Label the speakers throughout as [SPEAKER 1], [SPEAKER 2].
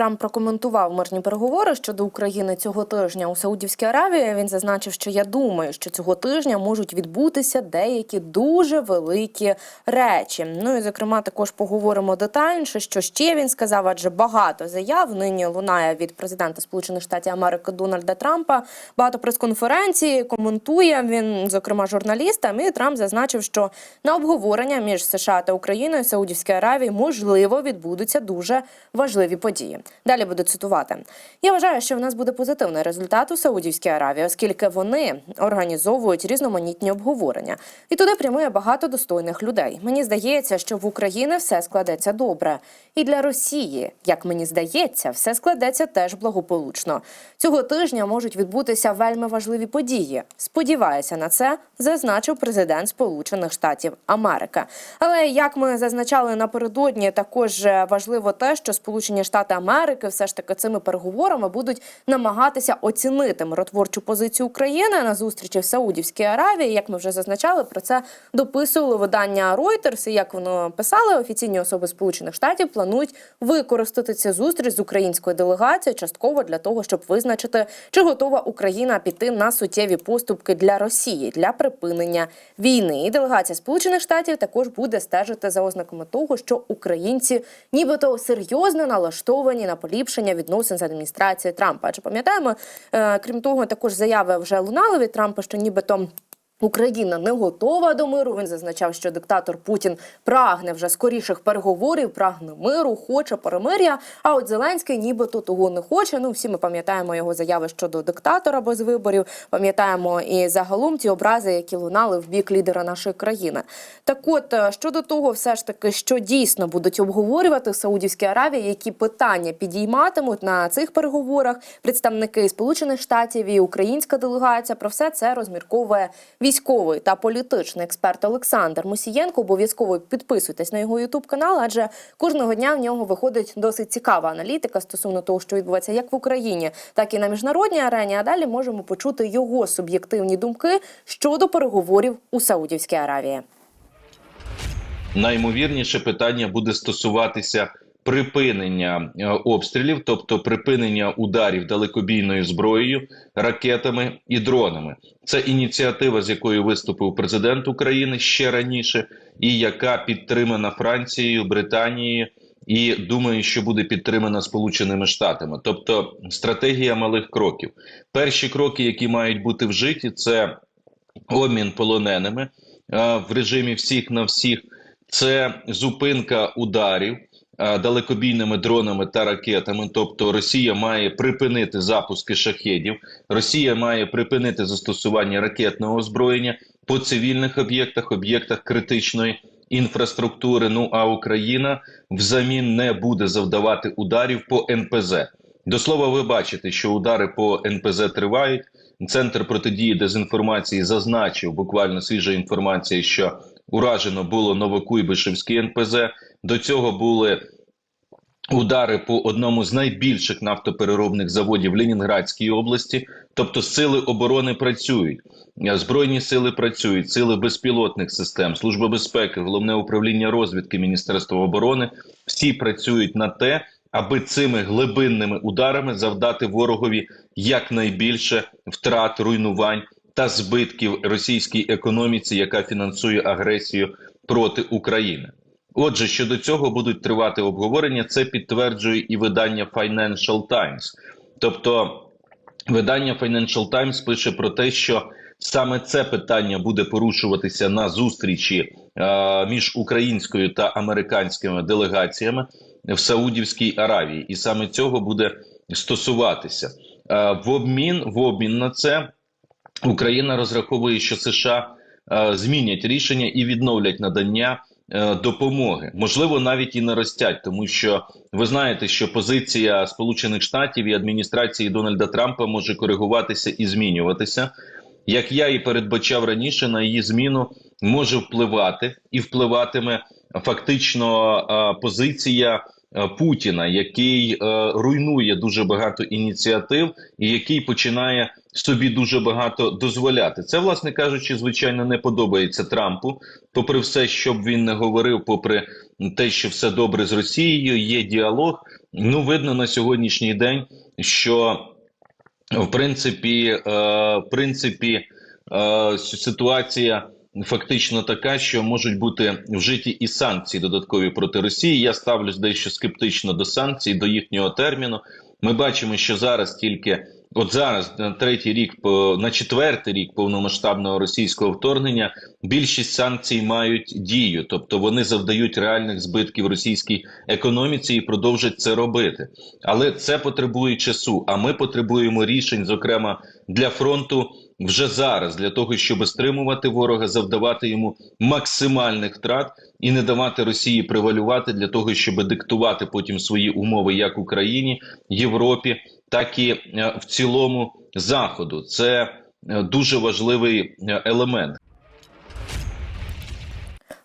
[SPEAKER 1] Трамп прокоментував мирні переговори щодо України цього тижня у Саудівській Аравії. Він зазначив, що я думаю, що цього тижня можуть відбутися деякі дуже великі речі. Ну і зокрема, також поговоримо детальніше, що ще він сказав, адже багато заяв нині лунає від президента Сполучених Штатів Америки Дональда Трампа. Багато прес-конференцій коментує він, зокрема, журналістам. І Трамп зазначив, що на обговорення між США та Україною Саудівській Аравії можливо відбудуться дуже важливі події. Далі буду цитувати. Я вважаю, що в нас буде позитивний результат у Саудівській Аравії, оскільки вони організовують різноманітні обговорення, і туди прямує багато достойних людей. Мені здається, що в Україні все складеться добре, і для Росії, як мені здається, все складеться теж благополучно. Цього тижня можуть відбутися вельми важливі події. Сподіваюся на це, зазначив президент Сполучених Штатів Америки. Але як ми зазначали напередодні, також важливо те, що Сполучені Штати Америки все ж таки цими переговорами будуть намагатися оцінити миротворчу позицію України на зустрічі в Саудівській Аравії. Як ми вже зазначали, про це дописували видання Reuters, і як воно писали, офіційні особи Сполучених Штатів планують використати цю зустріч з українською делегацією частково для того, щоб визначити, чи готова Україна піти на суттєві поступки для Росії для припинення війни. І делегація Сполучених Штатів також буде стежити за ознаками того, що українці нібито серйозно налаштовані на поліпшення відносин з адміністрацією Трампа. Чи пам'ятаємо, е, крім того, також заяви вже лунали від Трампа, що нібито. Україна не готова до миру. Він зазначав, що диктатор Путін прагне вже скоріших переговорів, прагне миру, хоче перемир'я. А от Зеленський нібито того не хоче. Ну всі ми пам'ятаємо його заяви щодо диктатора без виборів. Пам'ятаємо і загалом ті образи, які лунали в бік лідера нашої країни. Так, от е, щодо того, все ж таки, що дійсно будуть обговорювати в Саудівській Аравії, які питання підійматимуть на цих переговорах представники Сполучених Штатів і українська делегація. Про все це розмірковує військовий та політичний експерт Олександр Мусієнко. Обов'язково підписуйтесь на його ютуб канал, адже кожного дня в нього виходить досить цікава аналітика стосовно того, що відбувається як в Україні, так і на міжнародній арені. А далі можемо почути його суб'єктивні думки щодо переговорів у Саудівській Аравії.
[SPEAKER 2] Наймовірніше питання буде стосуватися припинення е, обстрілів, тобто припинення ударів далекобійною зброєю, ракетами і дронами. Це ініціатива, з якою виступив президент України ще раніше, і яка підтримана Францією, Британією. І думаю, що буде підтримана Сполученими Штатами, тобто стратегія малих кроків. Перші кроки, які мають бути вжиті, це обмін полоненими е, в режимі всіх на всіх, це зупинка ударів далекобійними дронами та ракетами. Тобто Росія має припинити запуски шахедів, Росія має припинити застосування ракетного озброєння по цивільних об'єктах, об'єктах критичної інфраструктури. Ну а Україна взамін не буде завдавати ударів по НПЗ. До слова, ви бачите, що удари по НПЗ тривають. Центр протидії дезінформації зазначив буквально свіжа інформація, що уражено було Новокуйбишевський НПЗ. До цього були удари по одному з найбільших нафтопереробних заводів в Ленінградській області. Тобто, сили оборони працюють, збройні сили працюють, сили безпілотних систем, служба безпеки, головне управління розвідки Міністерства оборони. Всі працюють на те, аби цими глибинними ударами завдати ворогові якнайбільше втрат, руйнувань та збитків російській економіці, яка фінансує агресію проти України. Отже, щодо цього будуть тривати обговорення. Це підтверджує і видання Financial Times. Тобто, видання Financial Times пише про те, що саме це питання буде порушуватися на зустрічі е, між українською та американськими делегаціями в Саудівській Аравії, і саме цього буде стосуватися е, в обмін в обмін на це. Україна розраховує, що США е, змінять рішення і відновлять надання е, допомоги, можливо, навіть і наростять, тому що ви знаєте, що позиція Сполучених Штатів і адміністрації Дональда Трампа може коригуватися і змінюватися. Як я і передбачав раніше, на її зміну може впливати і впливатиме фактично е, позиція Путіна, який руйнує дуже багато ініціатив і який починає собі дуже багато дозволяти. Це, власне кажучи, звичайно, не подобається Трампу. Попри все, що б він не говорив, попри те, що все добре з Росією, є діалог. ну видно на сьогоднішній день, що в принципі, е, в принципі, е, ситуація фактично така, що можуть бути вжиті і санкції додаткові проти Росії. Я ставлюсь дещо скептично до санкцій, до їхнього терміну. Ми бачимо, що зараз тільки от зараз на третій рік, на четвертий рік повномасштабного російського вторгнення, більшість санкцій мають дію, тобто вони завдають реальних збитків російській економіці і продовжать це робити. Але це потребує часу. А ми потребуємо рішень, зокрема для фронту. Вже зараз для того, щоб стримувати ворога, завдавати йому максимальних втрат і не давати Росії превалювати для того, щоб диктувати потім свої умови як Україні, Європі, так і е, в цілому Заходу. Це е, дуже важливий е, елемент.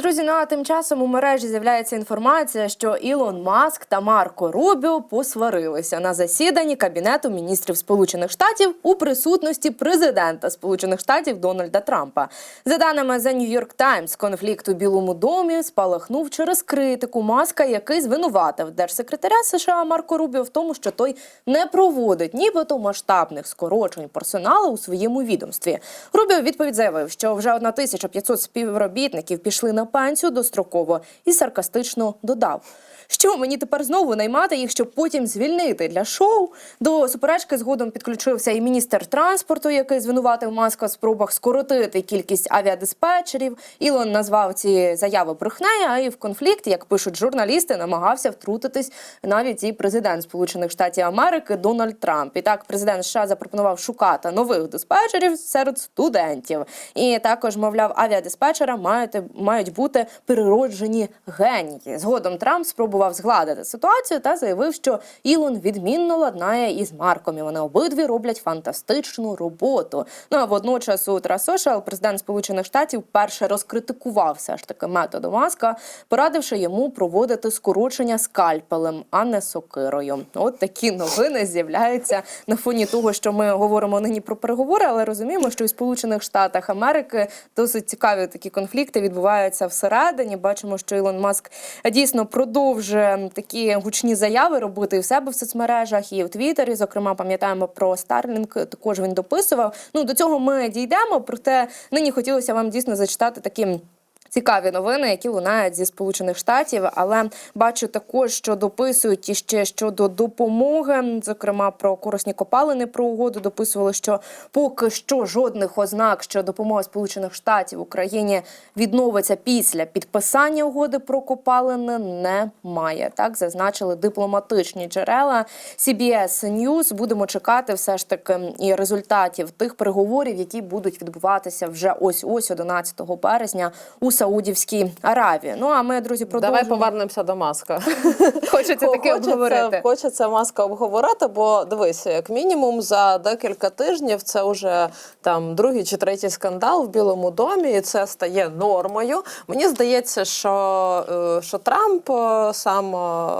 [SPEAKER 1] Друзі, ну а тим часом у мережі з'являється інформація, що Ілон Маск та Марко Рубіо посварилися на засіданні Кабінету міністрів Сполучених Штатів у присутності президента Сполучених Штатів Дональда Трампа. За даними The New York Times, конфлікт у Білому домі спалахнув через критику Маска, який звинуватив держсекретаря США Марко Рубіо в тому, що той не проводить нібито масштабних скорочень персоналу у своєму відомстві. Рубіо відповідь заявив, що вже 1500 співробітників пішли на пенсію достроково і саркастично додав. Що мені тепер знову наймати їх, щоб потім звільнити для шоу? До суперечки згодом підключився і міністр транспорту, який звинуватив Маска в спробах скоротити кількість авіадиспетчерів. Ілон назвав ці заяви брехнею, а і в конфлікт, як пишуть журналісти, намагався втрутитись навіть і президент Сполучених Штатів Америки Дональд Трамп. І так, президент США запропонував шукати нових диспетчерів серед студентів. І також, мовляв, авіадиспетчера мають, мають бути перероджені генії. Згодом Трамп спробував згладити ситуацію та заявив, що Ілон відмінно ладнає із Марком. І вони обидві роблять фантастичну роботу. Ну а водночас у Трасошал президент Сполучених Штатів перше розкритикував все ж таки методи маска, порадивши йому проводити скорочення скальпелем, а не сокирою. От такі новини з'являються на фоні того, що ми говоримо нині про переговори, але розуміємо, що у Сполучених Штатах Америки досить цікаві такі конфлікти відбуваються всередині. Бачимо, що Ілон Маск дійсно продовжує такі гучні заяви робити і в себе в соцмережах і в Твіттері. Зокрема, пам'ятаємо про Starlink, Також він дописував. Ну до цього ми дійдемо. Проте нині хотілося вам дійсно зачитати такі. Цікаві новини, які лунають зі сполучених штатів, але бачу також, що дописують іще щодо допомоги, зокрема про корисні копалини про угоду. Дописували, що поки що жодних ознак, що допомога Сполучених Штатів Україні відновиться після підписання угоди про копалини, немає. Так зазначили дипломатичні джерела CBS News. Будемо чекати все ж таки і результатів тих переговорів, які будуть відбуватися вже ось ось 11 березня у Саудівській Аравії. Ну а ми, друзі, продовжимо.
[SPEAKER 3] Давай повернемося до маска.
[SPEAKER 1] Хочеться таке обговорити.
[SPEAKER 3] Хочеться маска обговорити, бо дивись, як мінімум за декілька тижнів це вже там другий чи третій скандал в Білому домі, і це стає нормою. Мені здається, що, е, що Трамп е, сам е,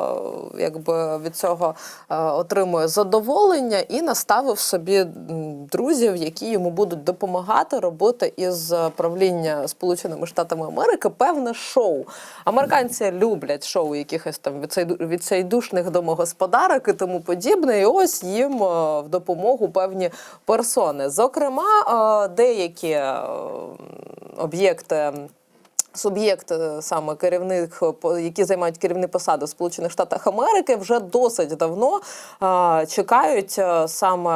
[SPEAKER 3] якби від цього отримує задоволення і наставив собі друзів, які йому будуть допомагати робити із правління Сполученими Штатами Америки певне шоу. Американці люблять шоу якихось там відчайдушних домогосподарок і тому подібне. І ось їм е, в допомогу певні персони. Зокрема, е, деякі е, об'єкти. Суб'єкт е, саме керівник, е, які займають керівні посади в Сполучених Штатах Америки, вже досить давно е, чекають саме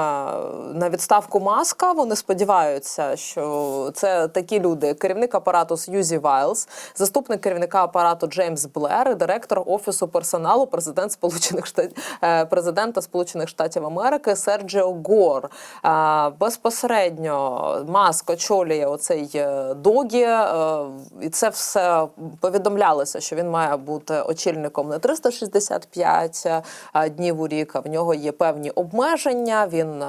[SPEAKER 3] на відставку маска. Вони сподіваються, що це такі люди: керівник апарату Сьюзі Вайлз, заступник керівника апарату Джеймс Блер, директор офісу персоналу президент Сполучених Штатів президента Сполучених Штатів Америки Серджіо Гор. Е, Безпосередньо маск очолює оцей догі, і це все повідомлялося, що він має бути очільником не 365 е, днів у рік. а В нього є певні обмеження. Він е,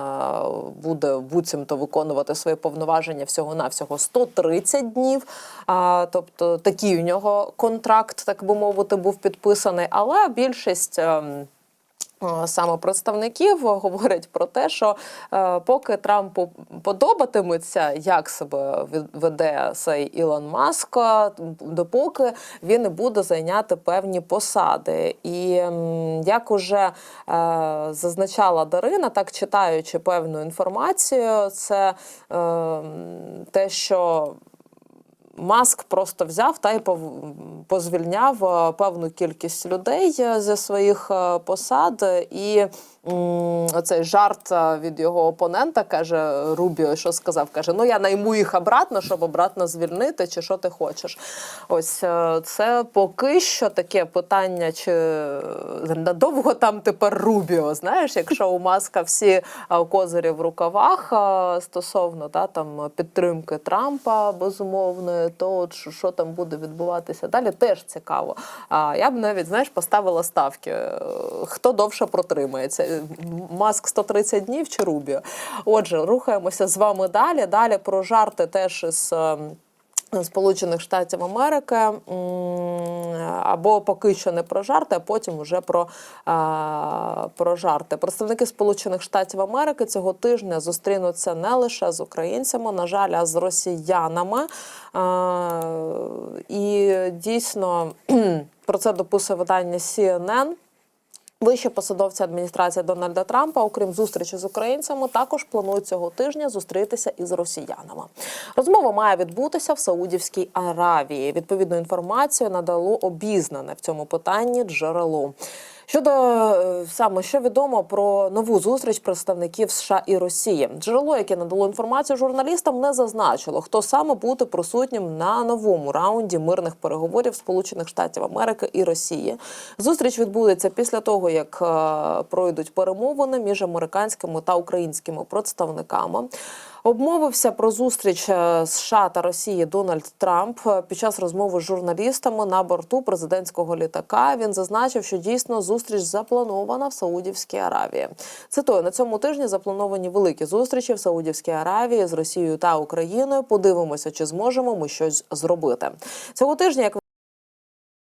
[SPEAKER 3] буде буцімто виконувати свої повноваження всього навсього 130 днів. А, Тобто такий у нього контракт, так би мовити, був підписаний. Але більшість. Е, Саме представників говорять про те, що е, поки Трампу подобатиметься, як себе веде цей Ілон Маск, е, допоки він не буде зайняти певні посади. І як уже е, зазначала Дарина, так читаючи певну інформацію, це е, те, що Маск просто взяв та й позвільняв е, певну кількість людей е, зі своїх е, посад. І м, оцей жарт від його опонента каже Рубіо, що сказав, каже: Ну я найму їх обратно, щоб обратно звільнити, чи що ти хочеш. Ось це поки що таке питання, чи надовго там тепер Рубіо. Знаєш, якщо у Маска всі козирі в рукавах стосовно да, там підтримки Трампа безумовної, то що, там буде відбуватися далі, теж цікаво. А я б навіть знаєш поставила ставки. е, Хто довше протримається? Е, Маск 130 днів чи Рубіо? Отже, рухаємося з вами далі. Далі про жарти теж із. Сполучених Штатів Америки або поки що не про жарти, а потім вже про, а, про жарти. Представники Сполучених Штатів Америки цього тижня зустрінуться не лише з українцями, на жаль, а з росіянами. А, і дійсно про це дописує видання CNN. Вищі посадовці адміністрації Дональда Трампа, окрім зустрічі з українцями, також планують цього тижня зустрітися із росіянами. Розмова має відбутися в Саудівській Аравії. Відповідну інформацію надало обізнане в цьому питанні джерело. Щодо е, саме що відомо про нову зустріч представників США і Росії, джерело, яке надало інформацію журналістам, не зазначило, хто саме буде присутнім на новому раунді мирних переговорів Сполучених Штатів Америки і Росії. Зустріч відбудеться після того, як е, пройдуть перемовини між американськими та українськими представниками. Обмовився про зустріч е, США та Росії Дональд Трамп е, під час розмови з журналістами на борту президентського літака. Він зазначив, що дійсно зустріч запланована в Саудівській Аравії. Цитую, на цьому тижні заплановані великі зустрічі в Саудівській Аравії з Росією та Україною. Подивимося, чи зможемо ми щось зробити цього тижня. Як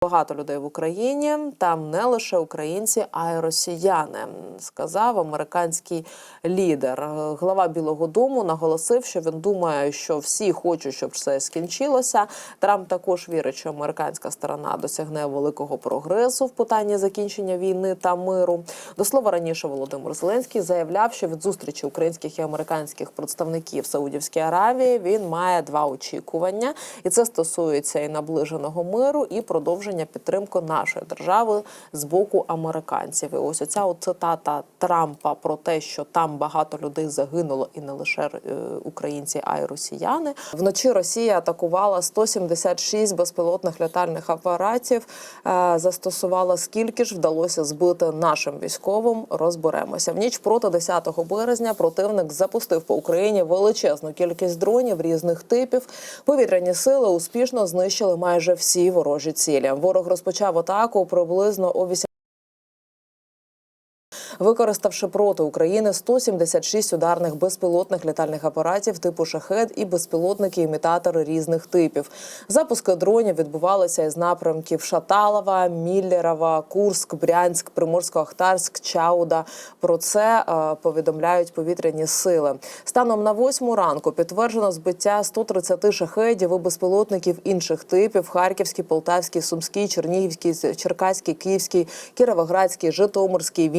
[SPEAKER 3] Багато людей в Україні, там не лише українці, а й росіяни, сказав американський лідер. Глава Білого Дому наголосив, що він думає, що всі хочуть, щоб все скінчилося. Трамп також вірить, що американська сторона досягне великого прогресу в питанні закінчення війни та миру. До слова раніше Володимир Зеленський заявляв, що від зустрічі українських і американських представників Саудівській Аравії він має два очікування, і це стосується і наближеного миру, і продовження підтримки нашої держави з боку американців. І ось оця от цитата Трампа про те, що там багато людей загинуло, і не лише е, українці, а й росіяни. Вночі Росія атакувала 176 безпілотних літальних апаратів. Е, Застосувала скільки ж вдалося збити нашим військовим. Розберемося в ніч проти 10 березня. Противник запустив по Україні величезну кількість дронів різних типів. Повітряні сили успішно знищили майже всі ворожі цілі. Ворог розпочав атаку приблизно о 8 використавши проти України 176 ударних безпілотних літальних апаратів типу шахед і безпілотники-імітатори різних типів. Запуски дронів відбувалися із напрямків Шаталова, Міллерова, Курск, Брянськ, Приморсько-Ахтарськ, Чауда. Про це е, повідомляють повітряні сили. Станом на восьму ранку підтверджено збиття 130 шахедів і безпілотників інших типів: Харківський, Полтавський, Сумський, Чернігівський, Черкаський, Київський, Кіровоградський, Житомирський,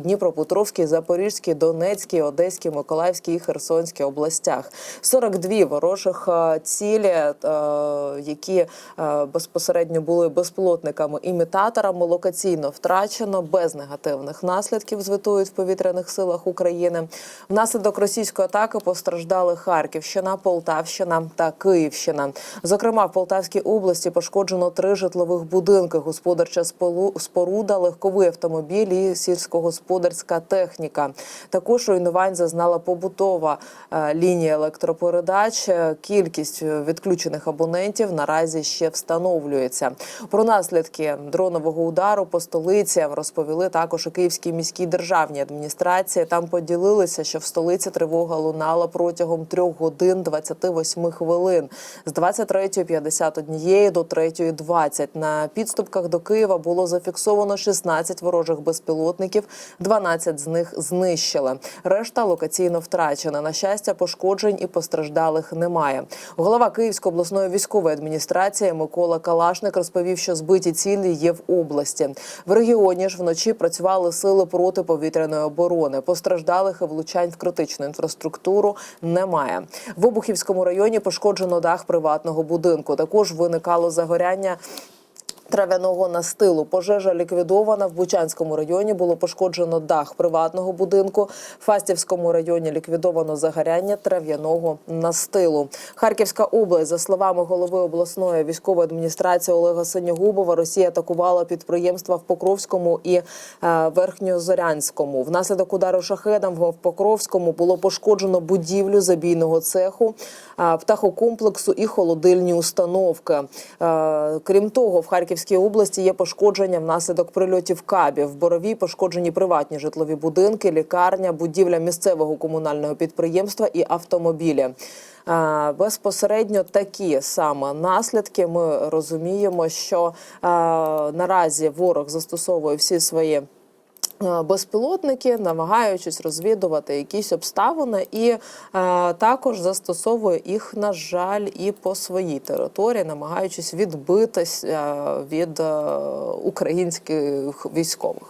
[SPEAKER 3] Вінницький, Дніпропетровський, Запорізький, Донецький, Одеський, Миколаївський і Херсонський областях. 42 ворожих е, цілі, е, які е, безпосередньо були безпілотниками-імітаторами, локаційно втрачено без негативних наслідків. Звітують в повітряних силах України. Внаслідок російської атаки постраждали Харківщина, Полтавщина та Київщина. Зокрема, в Полтавській області пошкоджено три житлових будинки, господарча споруда, легковий автомобіль і сільськогосподарська техніка. Також руйнувань зазнала побутова е, лінія електропередач. Е, Кількість е, відключених абонентів наразі ще встановлюється. Про наслідки дронового удару по столиці розповіли також у Київській міській державній адміністрації. Там поділилися, що в столиці тривога лунала протягом 3 годин 28 хвилин з 23.51 до 3.20. На підступках до Києва було зафіксовано 16 ворожих безпілотників 12 з них знищили. Решта локаційно втрачена. На щастя, пошкоджень і постраждалих немає. Голова Київської обласної військової адміністрації Микола Калашник розповів, що збиті цілі є в області. В регіоні ж вночі працювали сили протиповітряної оборони. Постраждалих і влучань в критичну інфраструктуру немає. В Обухівському районі пошкоджено дах приватного будинку. Також виникало загоряння. Трав'яного настилу пожежа ліквідована в Бучанському районі. Було пошкоджено дах приватного будинку. В Фастівському районі ліквідовано загоряння трав'яного настилу. Харківська область, за словами голови обласної військової адміністрації Олега Синьогубова, Росія атакувала підприємства в Покровському і е, Верхньозорянському. Внаслідок удару шахедом в Покровському було пошкоджено будівлю забійного цеху, е, птахокомплексу і холодильні установки. Е, Крім того, в Харківській області є пошкодження внаслідок прильотів кабів. В Боровій пошкоджені приватні житлові будинки, лікарня, будівля місцевого комунального підприємства і автомобілі. Е, Безпосередньо такі саме наслідки. Ми розуміємо, що е, наразі ворог застосовує всі свої безпілотники, намагаючись розвідувати якісь обставини, і е, також застосовує їх, на жаль, і по своїй території, намагаючись відбитись е, від е, українських військових.